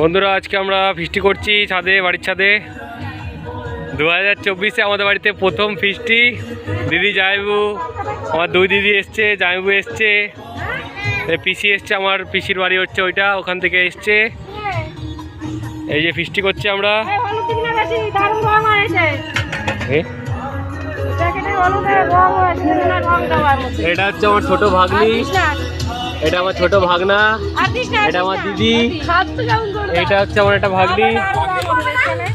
বন্ধুরা আজকে আমরা ফিস্টি করছি ছাদে বাড়ির ছাদে। দু হাজার চব্বিশে আমাদের বাড়িতে প্রথম ফিস্টি। দিদি জামাইবু আমার দুই দিদি এসছে জামাইবু এসছে। পিসি এসছে আমার পিসির বাড়ি হচ্ছে ওইটা ওখান থেকে এসছে। এই যে ফিস্টি করছি আমরা। এটা হচ্ছে আমার ছোট ভাগ্নি। এটা আমার ছোট ভাগনা এটা আমার দিদি। এটা হচ্ছে আমার একটা ভাগ্নি আরও এখানে।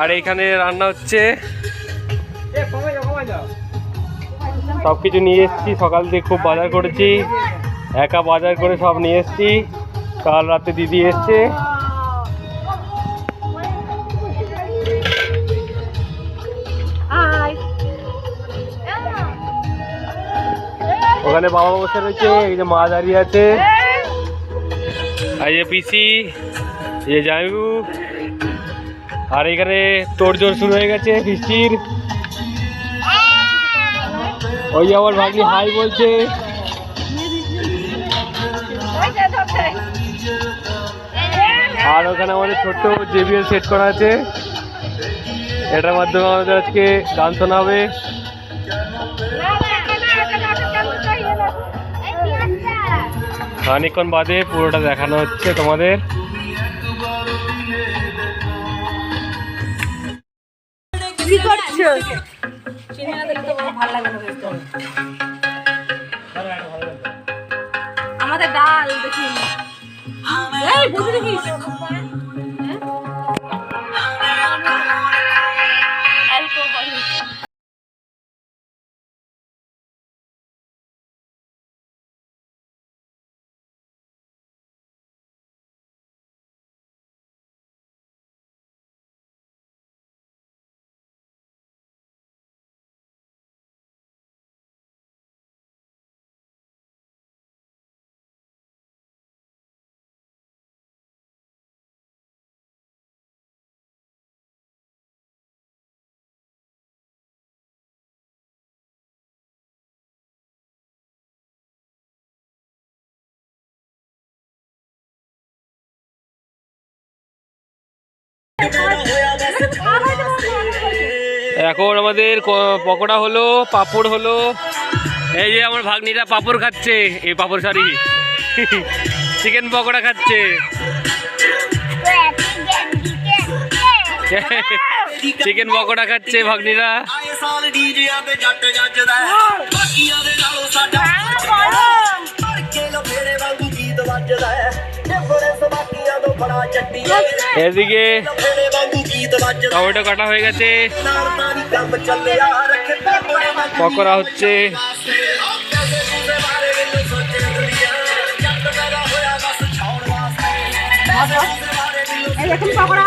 আর এইখানে রান্না হচ্ছে সব কিছু নিয়ে এসছি সকাল থেকে খুব বাজার করেছি একা বাজার করে সব নিয়ে এসছি কাল রাতে দিদি এসছে ওখানে বাবা বসে রয়েছে, এই যে মা দাঁড়িয়ে আছে। আর যে পিসি, এই যে জামাইবু আর এখানে তোড়জোড় শুরু হয়ে গেছে বৃষ্টির ওই আমার ভাগ্নি হাই বলছে। আর ওখানে আমাদের ছোট্ট জেবিএল সেট করা আছে। এটার মাধ্যমে আমাদের আজকে গান শোনা হবে এখানে। খানিকক্ষণ বাদে পুরোটা দেখানো হচ্ছে তোমাদের। আমাদের ডাল দেখি। বুঝে দেখিস এখন আমাদের ক- পকোড়া হলো পাপড় হলো এই যে আমার ভাগ্নিটা পাপড় খাচ্ছে এই পাপড় সরি চিকেন পকোড়া খাচ্ছে চিকেন পকোড়া খাচ্ছে ভাগ্নিরা ਆਏ ਸਾਲ ਡੀਜਿਆਂ ਤੇ ਜੱਟ ਜੱਜਦਾ ਹੈ। ਬਾਕੀਆਂ ਦੇ ਨਾਲੋਂ ਸਾਡਾ এদিকে টমেটো কাটা হয়ে গেছে পকোড়া হচ্ছে পকোড়া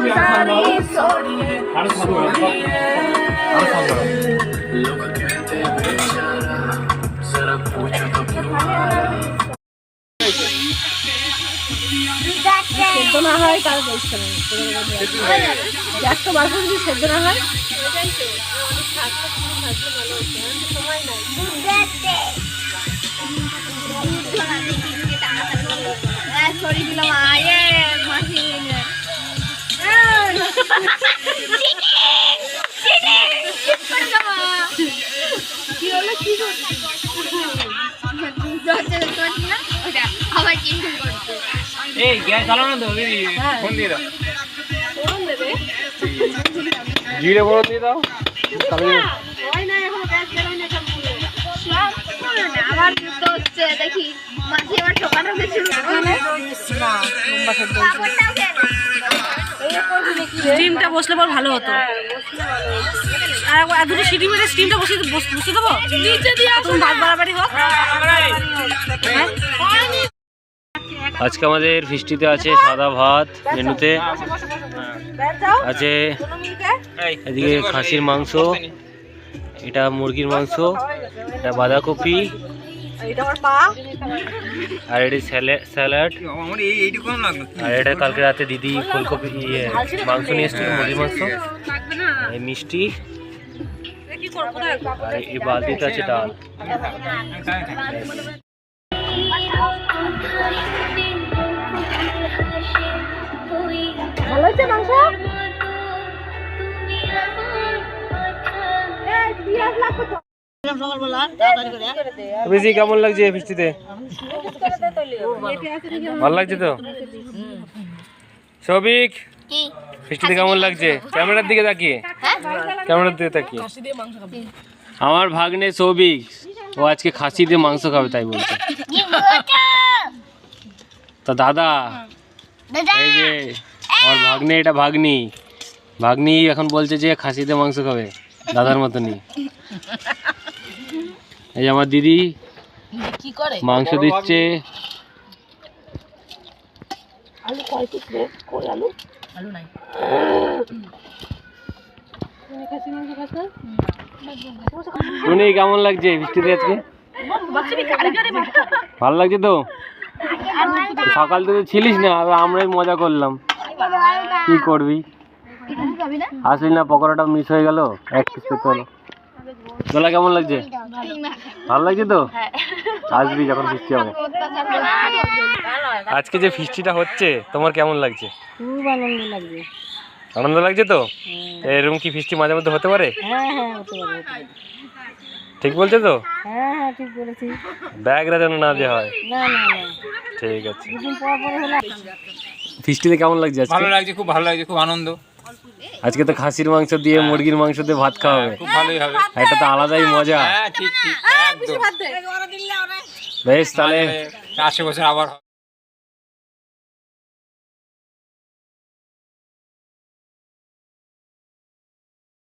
में गुजारी सोनिए लोग कहते बेचारा जरा पूछो तो क्यों সেদ্ধ না হয় তার বলছে না একশো বারো যদি সেদ্ধ না হয় সরি দিলাম এই গ্যাস চালানো তো ফোন দিয়ে দাও। জিরে ফোড়ন দিয়ে দাও। তাহলে হয় না এখন গ্যাস না সব তো হচ্ছে দেখি। মাঝে ঠোকানো না স্টিমটা বসলে পর ভালো হতো। আর একবার- আর দুটো সিটি মেরে স্টিমটা বসিয়ে বস- বসিয়ে দেবো? নিচে দিয়ে তুমি হোক। আজকে আমাদের ফিস্টিতে আছে সাদা ভাত মেনুতে। আছে এদিকে খাসির মাংস, এটা মুরগির মাংস, এটা বাঁধাকপি, আর এটা স্যালাড। আর এটা কালকে রাতে দিদি ফুলকপি ইয়ে মাংস নিয়ে এসেছিল, মুরগির মাংস। মিষ্টি। আর এই বালতিতে আছে ডাল। বেশি কেমন লাগছে ফিস্টিতে ভালো লাগছে তো? সবিক কি? ফিস্টিতে কেমন লাগছে? ক্যামেরার দিকে তাকিয়ে। ক্যামেরার দিকে তাকিয়ে। আমার ভাগ্নে সৌভিক ও আজকে খাসি দিয়ে মাংস খাবে তাই বলছে। তা দাদা এই যে আমার ভাগ্নে এটা ভাগ্নি। ভাগ্নি এখন বলছে যে খাসিতে মাংস খাবে দাদার মতনই। এই আমার দিদি কি করে? মাংস দিচ্ছে। আলু কয় পিস কই আলু? আলু নাই। শুনি কেমন লাগছে বৃষ্টিতে আজকে? ভালো লাগছে তো? সকাল থেকে ছিলিস না আর আমরাই মজা করলাম। কি করবি? আসলি না পকোড়াটা মিস হয়ে গেল। এক পিস করতে হলো তোলা কেমন লাগছে? ভালো লাগছে তো? আসবি যখন ফিস্টি হবে। আজকে যে ফিস্টিটা হচ্ছে তোমার কেমন লাগছে? খুব আনন্দ লাগবে আনন্দ লাগছে তো? এরকম কি ফিস্টি মাঝে মধ্যে হতে পারে? হ্যাঁ হ্যাঁ। ঠিক বলছে তো? হ্যাঁ হ্যাঁ ঠিক বলেছি। ব্যাগরা যেন না যে হয়। না না না। ঠিক আছে। ফিস্টিতে কেমন লাগছে ভালো লাগছে খুব ভালো লাগছে খুব আনন্দ। আজকে তো খাসির মাংস দিয়ে মুরগির মাংস দিয়ে ভাত খাওয়া হবে। খুব ভালোই হবে। এটা তো আলাদাই মজা। হ্যাঁ ঠিক ঠিক একদম। বেশ তাহলে আশে বছর আবার।